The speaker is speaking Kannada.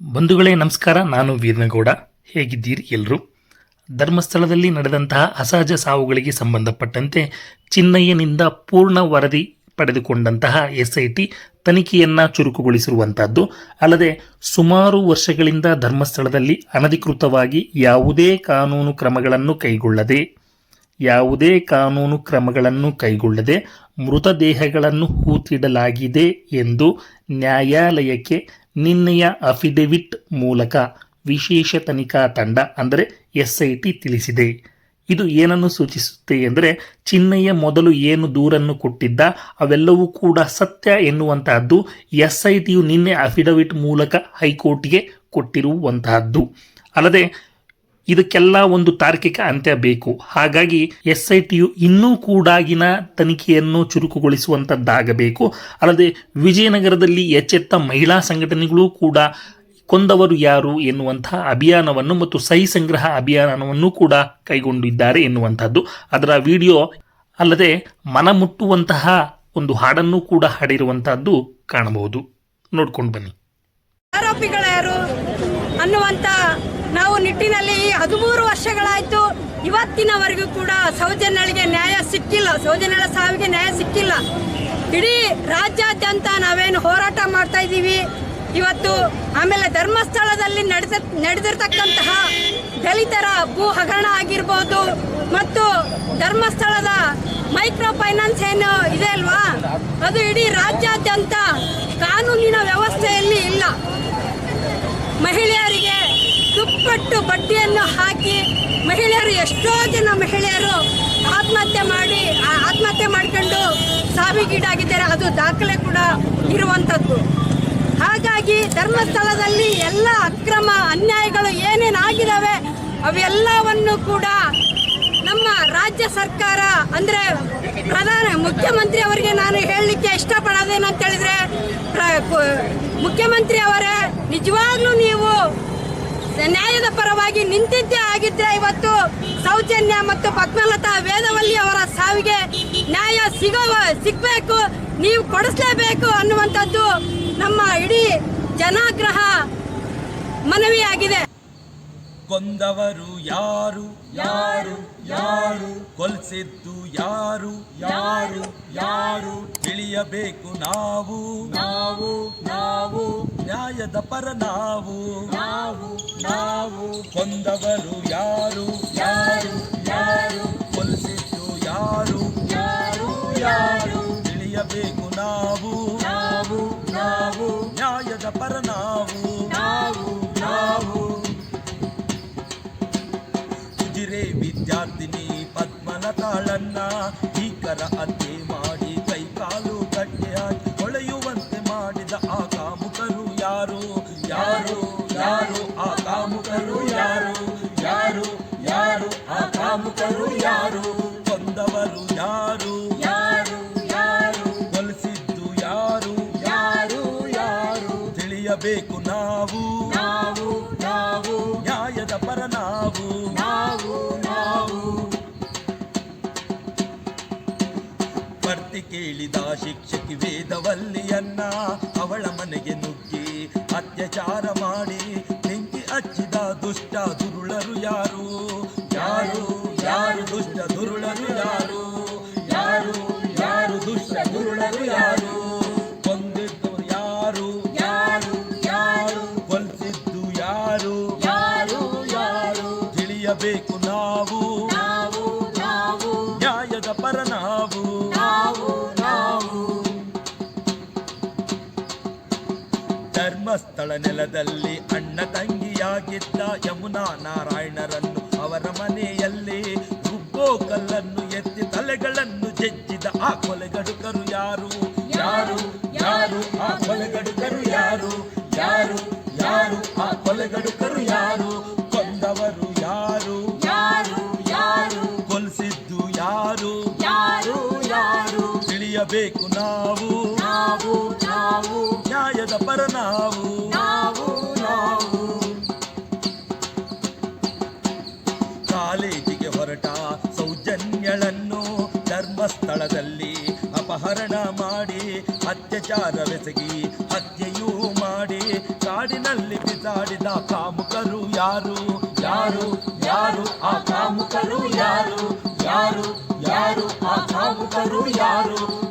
ಬಂಧುಗಳೇ, ನಮಸ್ಕಾರ. ನಾನು ವೀರನಗೌಡ. ಹೇಗಿದ್ದೀರಿ ಎಲ್ಲರೂ ಧರ್ಮಸ್ಥಳದಲ್ಲಿ ನಡೆದಂತಹ ಅಸಹಜ ಸಾವುಗಳಿಗೆ ಸಂಬಂಧಪಟ್ಟಂತೆ ಚಿನ್ನಯ್ಯನಿಂದ ಪೂರ್ಣ ವರದಿ ಪಡೆದುಕೊಂಡಂತಹ ಎಸ್ ಐ ಟಿ ತನಿಖೆಯನ್ನು ಚುರುಕುಗೊಳಿಸಿರುವಂತಹದ್ದು. ಅಲ್ಲದೆ ಸುಮಾರು ವರ್ಷಗಳಿಂದ ಧರ್ಮಸ್ಥಳದಲ್ಲಿ ಅನಧಿಕೃತವಾಗಿ ಯಾವುದೇ ಕಾನೂನು ಕ್ರಮಗಳನ್ನು ಕೈಗೊಳ್ಳದೆ, ಯಾವುದೇ ಕಾನೂನು ಕ್ರಮಗಳನ್ನು ಕೈಗೊಳ್ಳದೆ ಮೃತದೇಹಗಳನ್ನು ಹೂತಿಡಲಾಗಿದೆ ಎಂದು ನ್ಯಾಯಾಲಯಕ್ಕೆ ನಿನ್ನೆಯ ಅಫಿಡವಿಟ್ ಮೂಲಕ ವಿಶೇಷ ತನಿಖಾ ತಂಡ ಅಂದರೆ ಎಸ್ಐಟಿ ತಿಳಿಸಿದೆ. ಇದು ಏನನ್ನು ಸೂಚಿಸುತ್ತೆ ಎಂದರೆ ಚಿನ್ನಯ್ಯ ಮೊದಲು ಏನು ದೂರನ್ನು ಕೊಟ್ಟಿದ್ದ ಅವೆಲ್ಲವೂ ಕೂಡ ಸತ್ಯ ಎನ್ನುವಂತಹದ್ದು ಎಸ್ಐಟಿಯು ನಿನ್ನೆ ಅಫಿಡವಿಟ್ ಮೂಲಕ ಹೈಕೋರ್ಟ್ಗೆ ಕೊಟ್ಟಿರುವಂತಹದ್ದು. ಅಲ್ಲದೆ ಇದಕ್ಕೆಲ್ಲ ಒಂದು ತಾರ್ಕಿಕ ಅಂತ್ಯ ಬೇಕು. ಹಾಗಾಗಿ ಎಸ್ ಐ ಟಿಯು ಇನ್ನೂ ಕೂಡಾಗಿನ ತನಿಖೆಯನ್ನು ಚುರುಕುಗೊಳಿಸುವಂಥದ್ದಾಗಬೇಕು ಅಲ್ಲದೆ ವಿಜಯನಗರದಲ್ಲಿ ಎಚ್ಚೆತ್ತ ಮಹಿಳಾ ಸಂಘಟನೆಗಳು ಕೂಡ ಕೊಂದವರು ಯಾರು ಎನ್ನುವಂತಹ ಅಭಿಯಾನವನ್ನು ಮತ್ತು ಸಹಿ ಸಂಗ್ರಹ ಅಭಿಯಾನವನ್ನು ಕೂಡ ಕೈಗೊಂಡಿದ್ದಾರೆ ಎನ್ನುವಂಥದ್ದು. ಅದರ ವಿಡಿಯೋ ಅಲ್ಲದೆ ಮನಮುಟ್ಟುವಂತಹ ಒಂದು ಹಾಡನ್ನು ಕೂಡ ಹಾಡಿರುವಂತಹದ್ದು ಕಾಣಬಹುದು. ನೋಡ್ಕೊಂಡು ಬನ್ನಿ. ಆರೋಪಿಗಳ್ಯಾರು ಅನ್ನುವಂತ ನಾವು ನಿಟ್ಟಿನಲ್ಲಿ ಹದಿಮೂರು ವರ್ಷಗಳಾಯಿತು ಇವತ್ತಿನವರೆಗೂ ಕೂಡ ಸೌಜನ್ಯಳಿಗೆ ನ್ಯಾಯ ಸಿಕ್ಕಿಲ್ಲ. ಸೌಜನ್ಯಳ ಸಾವಿಗೆ ನ್ಯಾಯ ಸಿಕ್ಕಿಲ್ಲ. ಇಡೀ ರಾಜ್ಯಾದ್ಯಂತ ನಾವೇನು ಹೋರಾಟ ಮಾಡ್ತಾ ಇದ್ದೀವಿ. ಇವತ್ತು ಆಮೇಲೆ ಧರ್ಮಸ್ಥಳದಲ್ಲಿ ನಡೆದ, ನಡೆದಿರ್ತಕ್ಕಂತಹ ದಲಿತರ ಭೂ ಹಗರಣ ಆಗಿರ್ಬೋದು ಮತ್ತು ಧರ್ಮಸ್ಥಳದ ಮೈಕ್ರೋ ಫೈನಾನ್ಸ್ ಏನು ಇದೆ ಅಲ್ವಾ? ಅದು ಇಡೀ ರಾಜ್ಯಾದ್ಯಂತ ಕಾನೂನಿನ ವ್ಯವಸ್ಥೆಯಲ್ಲಿ ಇಲ್ಲ. ಮಹಿಳೆಯರಿಗೆ ದುಪ್ಪಟ್ಟು ಬಡ್ಡಿಯನ್ನು ಹಾಕಿ ಮಹಿಳೆಯರು ಎಷ್ಟೋ ಜನ ಮಹಿಳೆಯರು ಆತ್ಮಹತ್ಯೆ ಮಾಡಿ ಆತ್ಮಹತ್ಯೆ ಮಾಡ್ಕೊಂಡು ಸಾವಿಗೀಡಾಗಿದ್ದಾರೆ. ಅದು ದಾಖಲೆ ಕೂಡ ಇರುವಂಥದ್ದು. ಹಾಗಾಗಿ ಧರ್ಮಸ್ಥಳದಲ್ಲಿ ಎಲ್ಲ ಅಕ್ರಮ ಅನ್ಯಾಯಗಳು ಏನೇನಾಗಿದ್ದಾವೆ, ಅವೆಲ್ಲವನ್ನು ಕೂಡ ನಮ್ಮ ರಾಜ್ಯ ಸರ್ಕಾರ, ಅಂದರೆ ಪ್ರಧಾನ ಮುಖ್ಯಮಂತ್ರಿ ಅವರಿಗೆ ನಾನು ಹೇಳಲಿಕ್ಕೆ ಇಷ್ಟಪಡೋದೇನಂತ ಹೇಳಿದ್ರೆ ಮುಖ್ಯಮಂತ್ರಿ ಅವರೇ, ನಿಜವಾಗ್ಲೂ ನೀವು ನ್ಯಾಯದ ಪರವಾಗಿ ನಿಂತಿದ್ದೇ ಆಗಿದ್ರೆ ಇವತ್ತು ಸೌಜನ್ಯ ಮತ್ತು ಪದ್ಮಲತಾ ವೇದವಲ್ಲಿ ಅವರ ಸಾವಿಗೆ ನ್ಯಾಯ ಸಿಗವ ಸಿಗಬೇಕು ನೀವು ಕೊಡಿಸ್ಲೇಬೇಕು ಅನ್ನುವಂಥದ್ದು ನಮ್ಮ ಇಡೀ ಜನಾಗ್ರಹ ಮನವಿಯಾಗಿದೆ. ಕೊಂದವರು ಯಾರು ಯಾರು ಯಾರು ಕೊಲ್ಸಿದ್ದು ಯಾರು ಯಾರು ಯಾರು ತಿಳಿಯಬೇಕು ನಾವು. ನಾವು ನಾವು ನ್ಯಾಯದ ಪರ ನಾವು. ನಾವು ನಾವು ಕೊಂದವರು ಯಾರು? ಯಾರು ಯಾರು? ಕೊಲಿಸಿದ್ದು ಯಾರು? ಯಾರು ಯಾರು? ತಿಳಿಯಬೇಕು ನಾವು. ನಾವು ನಾವು. ನ್ಯಾಯದ ಪರ ನಾವು. ನಾವು ನಾವು. ಕುದುರೆ ವಿದ್ಯಾರ್ಥಿನಿ ಪದ್ಮನ ತಾಳನ್ನ ಭೀಕರ ಹತ್ಯೆ ಮಾಡಿ ಕೈಕಾಲು ಕಟ್ಟೆ ಹಾಕಿ ಅತ್ಯಾಚಾರ ಮಾಡಿ ಬೆಂಕಿ ಹಚ್ಚಿದ ದುಷ್ಟ ದುರುಳರು ಯಾರು? ಯಾರು ಯಾರು ದುಷ್ಟ ದುರುಳರು ಯಾರು? ಯಾರು ಯಾರು ದುಷ್ಟ ದುರುಳರು ಯಾರು? ಬೇಕು ಯಾರು? ಯಾರು ಯಾರು? ಕೊಲ್ಸಿದ್ದು ಯಾರು? ಯಾರು ಯಾರು? ತಿಳಿಯಬೇಕು ನಾವು? ಧರ್ಮಸ್ಥಳ ನೆಲದಲ್ಲಿ ಅಣ್ಣ ತಂಗಿಯಾಗಿದ್ದ ಯಮುನಾ ನಾರಾಯಣರನ್ನು ಅವರ ಮನೆಯಲ್ಲಿ ಗುಬ್ಬೋ ಕಲ್ಲನ್ನು ಎತ್ತಿ ತಲೆಗಳನ್ನು ಜಜ್ಜಿದ ಆ ಕೊಲೆಗಡುಕರು ಯಾರು? ಯಾರು? ಯಾರು? ಆ ಕೊಲೆಗಡುಕರು ಯಾರು? ಯಾರು? ಯಾರು? ಆ ಕೊಲೆಗಡುಕರು ಯಾರು? ಕೊಂದವರು ಯಾರು? ಯಾರು? ಯಾರು? ಕೊಲಿಸಿದ್ದು ಯಾರು? ಯಾರು? ಯಾರು? ತಿಳಿಯಬೇಕು ನಾವು ಧರ್ಮಸ್ಥಳದಲ್ಲಿ ಅಪಹರಣ ಮಾಡಿ, ಅತ್ಯಾಚಾರವೆಸಗಿ ಹತ್ಯೆಯೂ ಮಾಡಿ, ಕಾಡಿನಲ್ಲಿ ಬಿಸಾಡಿದ ಕಾಮುಕರು ಯಾರು? ಯಾರು? ಯಾರು? ಆ ಕಾಮುಕರು ಯಾರು? ಯಾರು? ಯಾರು? ಆ ಕಾಮುಕರು ಯಾರು?